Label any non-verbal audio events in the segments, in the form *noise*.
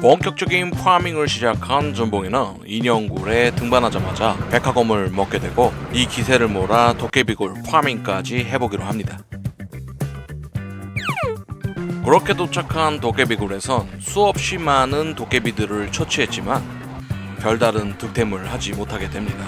본격적인 파밍을 시작한 준봉이는 인형굴에 등반하자마자 백화검을 먹게 되고 이 기세를 몰아 도깨비굴 파밍까지 해보기로 합니다. 그렇게 도착한 도깨비굴에선 수없이 많은 도깨비들을 처치했지만 별다른 득템을 하지 못하게 됩니다.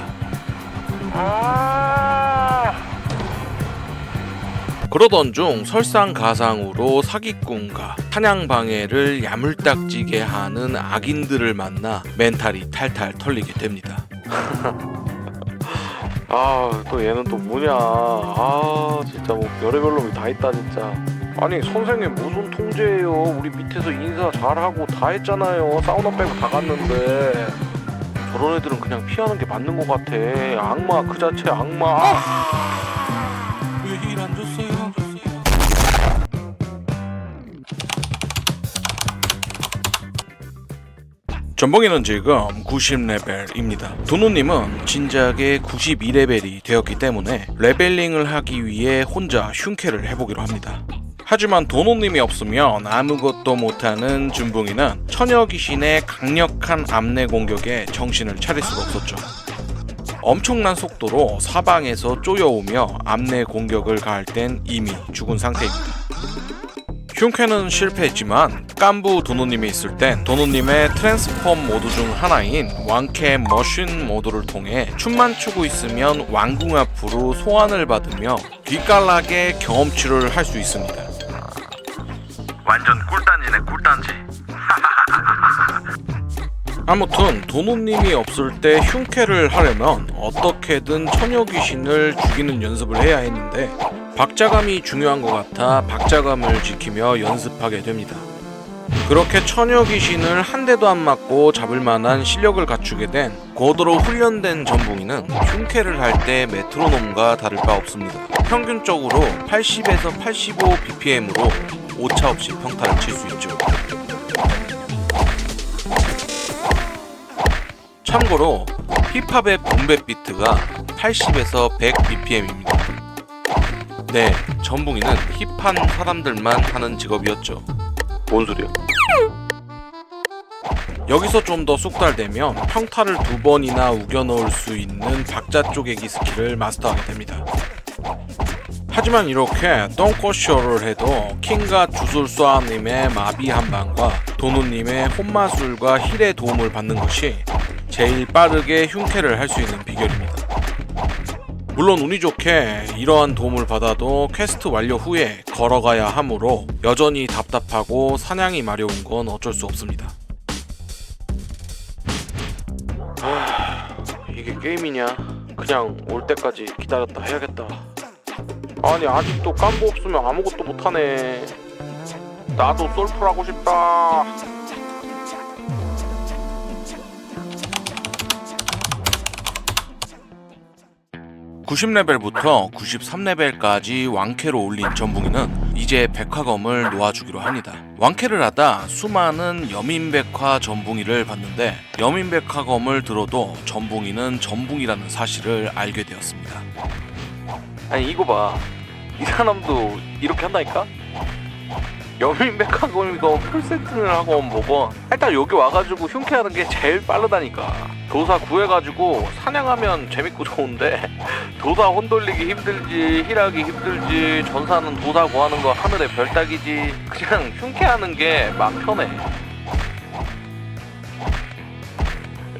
그러던 중 설상가상으로 사기꾼과 사냥 방해를 야물딱지게 하는 악인들을 만나 멘탈이 탈탈 털리게 됩니다. *laughs* 아 또 얘는 또 뭐냐. 아 진짜 뭐 별의별 놈이 다 있다 진짜. 아니 선생님 무슨 통제예요? 우리 밑에서 인사 잘하고 다 했잖아요. 사우나 빼고 다 갔는데. 저런 애들은 그냥 피하는 게 맞는 것 같아. 악마 그 자체 악마 전봉이는 지금 90레벨입니다. 도노님은 진작에 92레벨이 되었기 때문에 레벨링을 하기 위해 혼자 흉캐를 해보기로 합니다. 하지만 도노님이 없으면 아무것도 못하는 준봉이는 처녀 귀신의 강력한 암내 공격에 정신을 차릴 수가 없었죠. 엄청난 속도로 사방에서 쪼여오며 암내 공격을 가할 땐 이미 죽은 상태입니다. 흉캐는 실패했지만 깐부 도노님이 있을 땐 도노님의 트랜스폼 모드 중 하나인 왕캐 머신 모드를 통해 춤만 추고 있으면 왕궁 앞으로 소환을 받으며 귀깔나게 경험치를 할 수 있습니다. 완전 꿀단지네 꿀단지 *laughs* 아무튼 도노님이 없을 때 흉캐를 하려면 어떻게든 처녀 귀신을 죽이는 연습을 해야 했는데 박자감이 중요한 것 같아 박자감을 지키며 연습하게 됩니다. 그렇게 처녀 귀신을 한 대도 안 맞고 잡을 만한 실력을 갖추게 된 고도로 훈련된 전붕이는 흉캐를 할 때 메트로놈과 다를 바 없습니다. 평균적으로 80에서 85 bpm으로 오차 없이 평타를 칠 수 있죠. 참고로 힙합의 붐베 비트가 80에서 100 bpm입니다. 네, 전붕이는 힙한 사람들만 하는 직업이었죠. 뭔 소리야 여기서 좀 더 쑥달되면 평타를 두 번이나 우겨 넣을 수 있는 박자 쪼개기 스킬을 마스터하게 됩니다. 하지만 이렇게 똥꼬쇼를 해도 킹과 주술수아님의 마비 한 방과 도누님의 혼마술과 힐의 도움을 받는 것이 제일 빠르게 흉캐를 할 수 있는 비결입니다. 물론 운이 좋게 이러한 도움을 받아도 퀘스트 완료 후에 걸어가야 하므로 여전히 답답하고 사냥이 마려운 건 어쩔 수 없습니다. 이게 게임이냐? 그냥 올 때까지 기다렸다 해야겠다. 아니 아직도 깜보 없으면 아무것도 못하네. 나도 솔플 하고 싶다 90레벨부터 93레벨까지 왕캐로 올린 전붕이는 이제 백화검을 놓아주기로 합니다. 왕캐를 하다 수많은 여민백화 전붕이를 봤는데 여민백화검을 들어도 전붕이는 전붕이라는 사실을 알게 되었습니다. 아니 이거 봐. 이 사람도 이렇게 한다니까? 여민백화점 이거 풀세팅을 하고 뭐고 일단 여기 와가지고 흉캐하는 게 제일 빠르다니까 도사 구해가지고 사냥하면 재밌고 좋은데 *laughs* 도사 혼돌리기 힘들지 힐하기 힘들지 전사는 도사 구하는 거 하늘의 별 따기지 그냥 흉캐하는 게 막 편해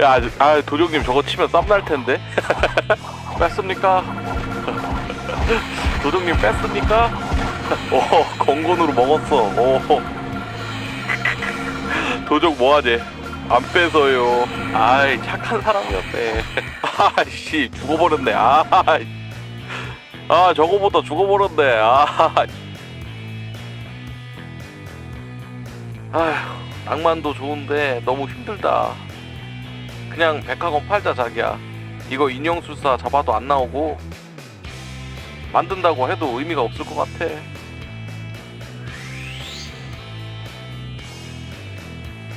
야, 아, 도령님 저거 치면 쌈 날 텐데. *laughs* 뺐습니까? *laughs* *laughs* 도령님 뺐습니까? *laughs* 어, 건건으로 먹었어. 어. *laughs* 도적 뭐하지? 안 빼서요. 아이, 착한 사람이었대. 아이씨, 죽어버렸네. 아, 아, 저거보다 죽어버렸네. 아, 아휴, 낭만도 좋은데 너무 힘들다. 그냥 백화건 팔자 자기야. 이거 인형술사 잡아도 안 나오고 만든다고 해도 의미가 없을 것 같아.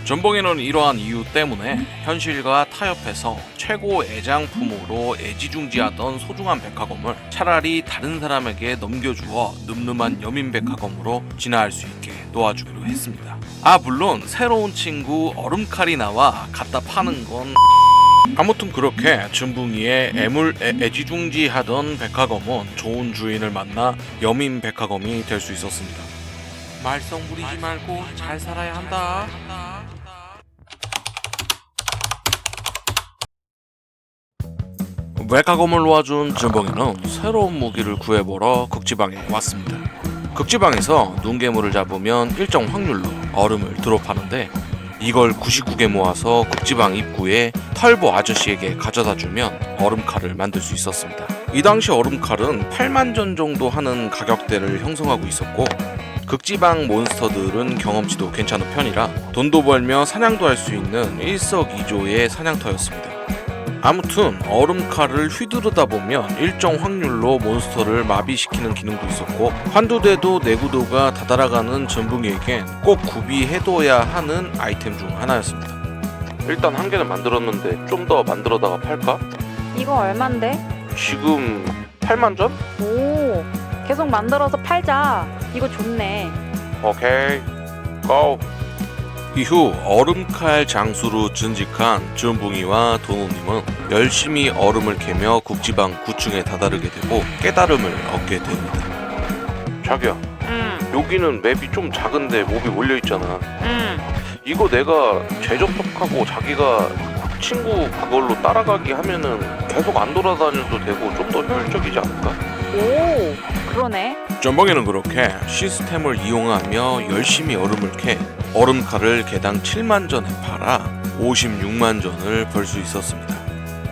전봉이는 이러한 이유 때문에 현실과 타협해서 최고 애장품으로 애지중지하던 소중한 백화검을 차라리 다른 사람에게 넘겨주어 늠름한 여민 백화검으로 진화할 수 있게 도와주기로 했습니다. 아 물론 새로운 친구 얼음칼이 나와 갖다 파는 건 아무튼 그렇게 준붕이의 애물 애, 애지중지하던 백화검은 좋은 주인을 만나 여민 백화검이 될 수 있었습니다. 말썽 부리지 말고 잘 살아야 한다. 백화검을 놓아준 준봉이는 새로운 무기를 구해보러 극지방에 왔습니다. 극지방에서 눈괴물을 잡으면 일정 확률로 얼음을 드롭하는데 이걸 99개 모아서 극지방 입구에 털보 아저씨에게 가져다 주면 얼음칼을 만들 수 있었습니다. 이 당시 얼음칼은 8만 전 정도 하는 가격대를 형성하고 있었고 극지방 몬스터들은 경험치도 괜찮은 편이라 돈도 벌며 사냥도 할 수 있는 일석이조의 사냥터였습니다. 아무튼 얼음칼을 휘두르다 보면 일정 확률로 몬스터를 마비시키는 기능도 있었고 한두 대도 내구도가 다다라가는 전붕이에겐 꼭 구비해둬야 하는 아이템 중 하나였습니다. 일단 한 개는 만들었는데 좀 더 만들어다가 팔까? 이거 얼만데? 지금 8만 전? 오, 계속 만들어서 팔자. 이거 좋네. 오케이 고! 이후 얼음칼 장수로 증직한 준붕이와 도노님은 열심히 얼음을 캐며 국지방 9층에 다다르게 되고 깨달음을 얻게 됩니다. 자기야 응, 여기는 맵이 좀 작은데 몹이 몰려있잖아 응. 이거 내가 재접속하고 자기가 친구 그걸로 따라가기 하면은 계속 안 돌아다녀도 되고 좀 더 효율적이지 않을까? 오, 그러네. 전방에는 그렇게 시스템을 이용하며 열심히 얼음을 캐 얼음칼을 개당 7만 전에 팔아 56만 전을 벌 수 있었습니다.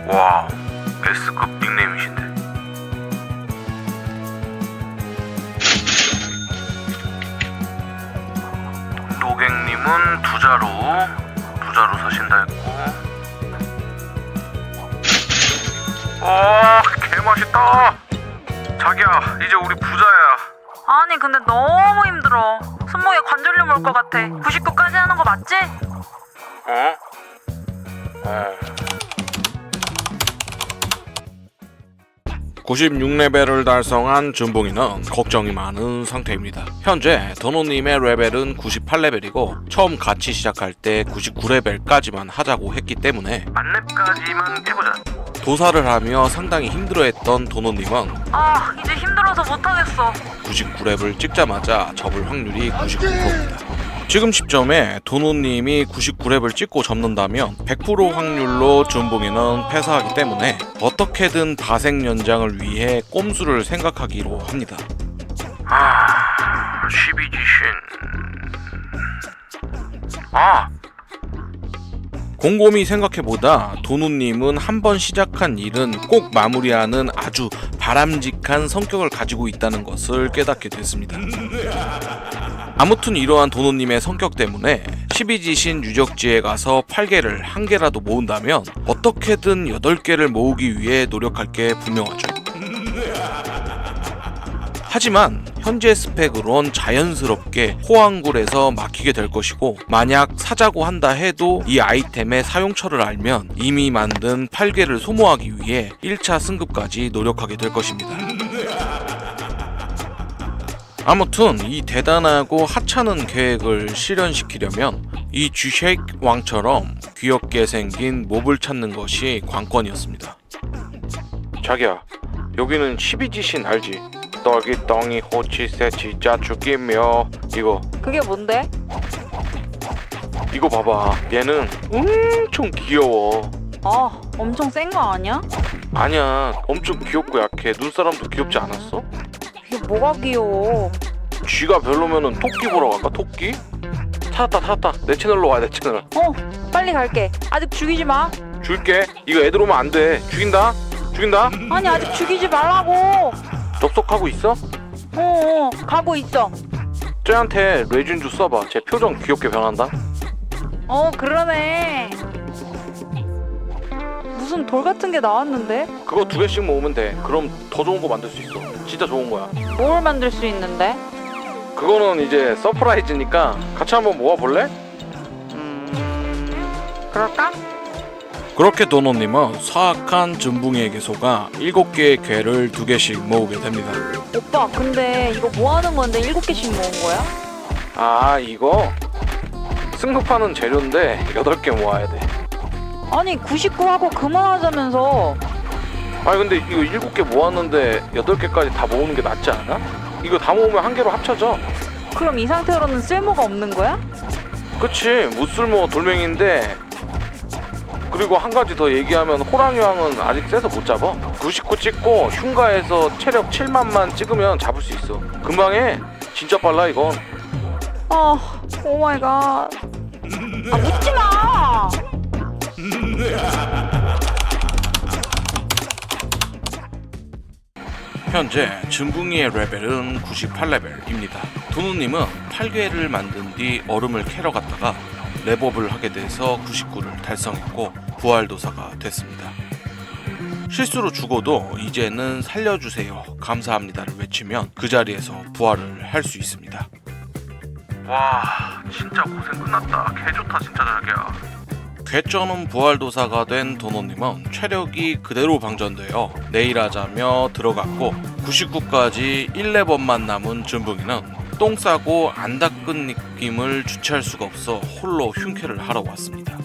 와 S급 닉네임이신데. 노객님은 두자로 두자로 사신다 했고. 와 개 맛있다 자기야 이제 우리 부자야 아니, 근데 너무 힘들어. 손목에 관절염 올 것 같아. 99까지 하는 거 맞지? 어? 에 96레벨을 달성한 준봉이는 걱정이 많은 상태입니다. 현재 도노님의 레벨은 98레벨이고 처음 같이 시작할 때 99레벨까지만 하자고 했기 때문에 만렙까지만 해보자 도사를 하며 상당히 힘들어했던 도노님은 아, 이제 힘들어서 못하겠어. 99렙을 찍자마자 접을 확률이 99%입니다. 지금 시점에 도노님이 99렙을 찍고 접는다면 100% 확률로 준봉이는 패사하기 때문에 어떻게든 다생 연장을 위해 꼼수를 생각하기로 합니다. 아, 12지신. 아, 곰곰이 생각해보다 도누님은 한번 시작한 일은 꼭 마무리하는 아주 바람직한 성격을 가지고 있다는 것을 깨닫게 됐습니다. 아무튼 이러한 도누님의 성격 때문에 12지신 유적지에 가서 8개를 한 개라도 모은다면 어떻게든 8개를 모으기 위해 노력할 게 분명하죠. 하지만 현재 스펙으론 자연스럽게 호황굴에서 막히게 될 것이고 만약 사자고 한다 해도 이 아이템의 사용처를 알면 이미 만든 8개를 소모하기 위해 1차 승급까지 노력하게 될 것입니다. 아무튼 이 대단하고 하찮은 계획을 실현시키려면 이 쥐쉐이크 왕처럼 귀엽게 생긴 몹을 찾는 것이 관건이었습니다. 자기야, 여기는 12지신 알지? 떡이 덩이 호치새 진짜 죽이며 이거 그게 뭔데? 이거 봐봐. 얘는 엄청 귀여워. 아, 엄청 센 거 아니야? 아니야, 엄청 귀엽고 약해. 눈사람도 귀엽지 않았어? 이게 뭐가 귀여워? 쥐가 별로면은 토끼 보러 갈까? 토끼? 찾았다, 찾았다. 내 채널로 와야 내 채널. 어, 빨리 갈게. 아직 죽이지 마. 줄게. 이거 애들 오면 안 돼. 죽인다. 죽인다. 아니, 아직 죽이지 말라고. 접속하고 있어? 어, 어, 가고 있어. 쟤한테 레진주 써봐. 쟤 표정 귀엽게 변한다. 어, 그러네. 무슨 돌 같은 게 나왔는데? 그거 두 개씩 모으면 돼. 그럼 더 좋은 거 만들 수 있어. 진짜 좋은 거야. 뭘 만들 수 있는데? 그거는 이제 서프라이즈니까 같이 한번 모아볼래? 음, 그럴까? 그렇게 도노님은 사악한 즈붕이에게 속아 7개의 괴를 2개씩 모으게 됩니다. 오빠 근데 이거 뭐 하는 건데 일곱 개씩 모은 거야? 아 이거 승급하는 재료인데 8개 모아야 돼 아니 99하고 그만하자면서 아니 근데 이거 7개 모았는데 8개까지 다 모으는 게 낫지 않아? 이거 다 모으면 한 개로 합쳐져 그럼 이 상태로는 쓸모가 없는 거야? 그치 무쓸모 돌멩인데 그리고 한 가지 더 얘기하면 호랑이왕은 아직 세서 못 잡아. 99 찍고 흉가에서 체력 7만만 찍으면 잡을 수 있어. 금방 해 진짜 빨라 이건. 아 오마이갓. 아 웃지마! 현재 즈붕이의 레벨은 98레벨입니다. 도노님은 8괴를 만든 뒤 얼음을 캐러 갔다가 랩업을 하게 돼서 99를 달성했고 부활도사가 됐습니다. 실수로 죽어도 이제는 살려주세요 감사합니다를 외치면 그 자리에서 부활을 할 수 있습니다. 와 진짜 고생 끝났다 개 좋다 진짜 자기야 괴쩌는 부활도사가 된 도노님은 체력이 그대로 방전되어 내일 하자며 들어갔고 99까지 1레번만 남은 준붕이는 똥 싸고 안 닦은 느낌을 주체할 수가 없어 홀로 흉캐를 하러 왔습니다.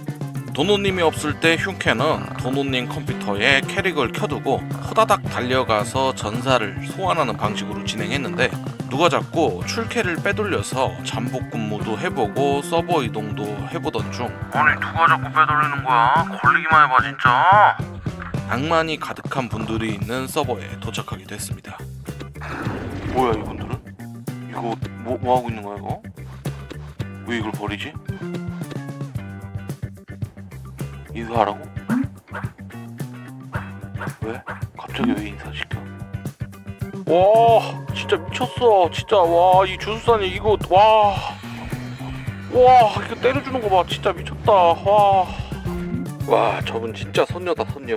도노님이 없을 때 흉캐는 도노님 컴퓨터에 캐릭을 켜두고 호다닥 달려가서 전사를 소환하는 방식으로 진행했는데 누가 자꾸 출캐를 빼돌려서 잠복 근무도 해보고 서버 이동도 해보던 중 아니 누가 자꾸 빼돌리는 거야 걸리기만 해봐 진짜 낭만이 가득한 분들이 있는 서버에 도착하게 됐습니다. 뭐야 이분들은? 이거 뭐, 뭐 하고 있는 거야 이거? 왜 이걸 버리지? 인사하라고? 왜? 갑자기 왜 인사시켜? 와 진짜 미쳤어 진짜 와 이 주술사님 이거 와와 이거 때려주는 거 봐 진짜 미쳤다 와. 와 저분 진짜 선녀다 선녀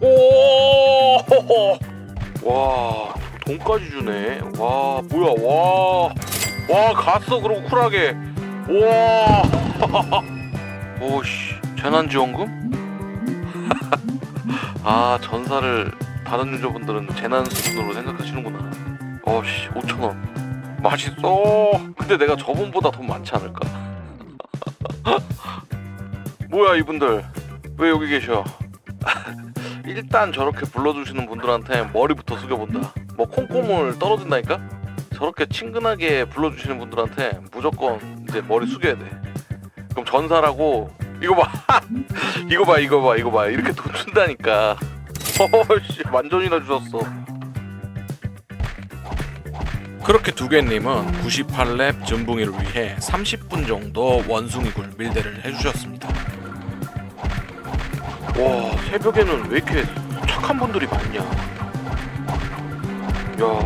오 *laughs* 와 돈까지 주네. 와 뭐야 와. 와 갔어 그러고 쿨하게. 와. *laughs* 오씨 재난지원금? *laughs* 아 전사를 다른 유저분들은 재난 수준으로 생각하시는구나. 어씨 5천 원. 맛있어. 근데 내가 저분보다 돈 많지 않을까? *laughs* 뭐야 이분들 왜 여기 계셔? *laughs* 일단 저렇게 불러주시는 분들한테 머리부터 숙여본다. 뭐 콩고물 떨어진다니까? 저렇게 친근하게 불러주시는 분들한테 무조건 이제 머리 숙여야 돼. 그럼 전사라고 이거 봐, *laughs* 이거 봐, 이거 봐, 이거 봐 이렇게 돈 준다니까. 어씨 완전이나 주셨어. 그렇게 두개님은 98렙 준붕이를 위해 30분 정도 원숭이 굴 밀대를 해주셨습니다. 와 새벽에는 왜 이렇게 착한 분들이 많냐? 야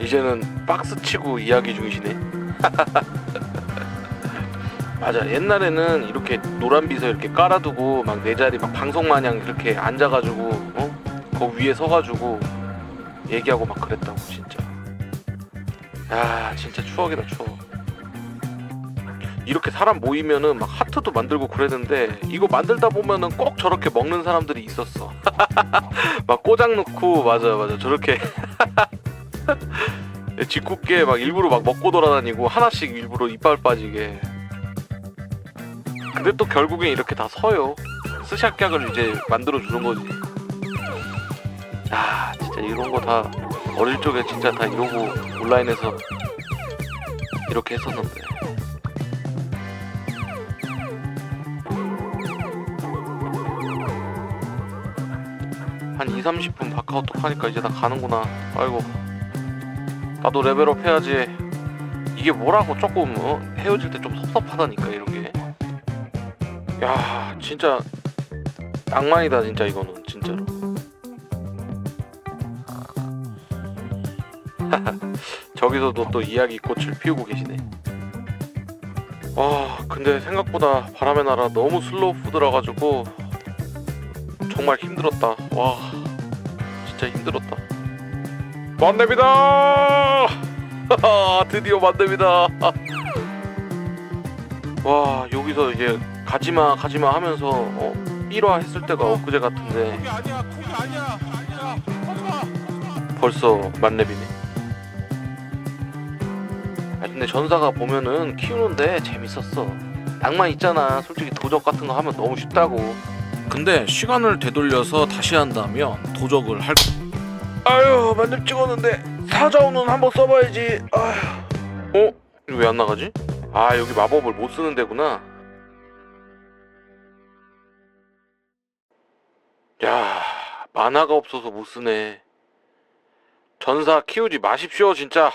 이제는 박스 치고 이야기 중이시네. *laughs* 맞아 옛날에는 이렇게 노란 비서 이렇게 깔아두고 막 내 자리 막 방송 마냥 이렇게 앉아가지고 어? 그 위에 서가지고 얘기하고 막 그랬다고 진짜. 야 진짜 추억이다 추억. 이렇게 사람 모이면은 막 하트도 만들고 그랬는데 이거 만들다 보면은 꼭 저렇게 먹는 사람들이 있었어. *laughs* 막 꼬장 넣고 맞아 맞아 저렇게 *laughs* 짓궂게 막 일부러 막 먹고 돌아다니고 하나씩 일부러 이빨 빠지게. 근데 또 결국엔 이렇게 다 서요. 스샷각을 이제 만들어 주는 거지. 아 진짜 이런 거 다 어릴 적에 진짜 다 이러고 온라인에서 이렇게 했었는데. 한 2, 30분 바카오톡 하니까 이제 다 가는구나. 아이고. 나도 레벨업 해야지. 이게 뭐라고 조금 어? 헤어질 때 좀 섭섭하다니까 이런 게. 야, 진짜 낭만이다 진짜 이거는 진짜로. *laughs* 저기서도 또 이야기 꽃을 피우고 계시네. 아, 근데 생각보다 바람의 나라 너무 슬로우 푸드라 가지고 정말 힘들었다. 와, 진짜 힘들었다. 만렙이다! *laughs* 드디어 만렙이다. *laughs* 와 여기서 이제 가지마 가지마 하면서 어 1화 했을 때가 엊그제 같은데. 그게 아니야 아니야 아니야. 벌써 만렙이네. 아 근데 전사가 보면은 키우는데 재밌었어. 낭만 있잖아. 솔직히 도적 같은 거 하면 너무 쉽다고. 근데 시간을 되돌려서 다시 한다면 도적을 할 아유 만렙 찍었는데 사자오는 한번 써봐야지. 아휴. 어? 이거 왜 안 나가지? 아 여기 마법을 못 쓰는 데구나 야 만화가 없어서 못 쓰네. 전사 키우지 마십시오 진짜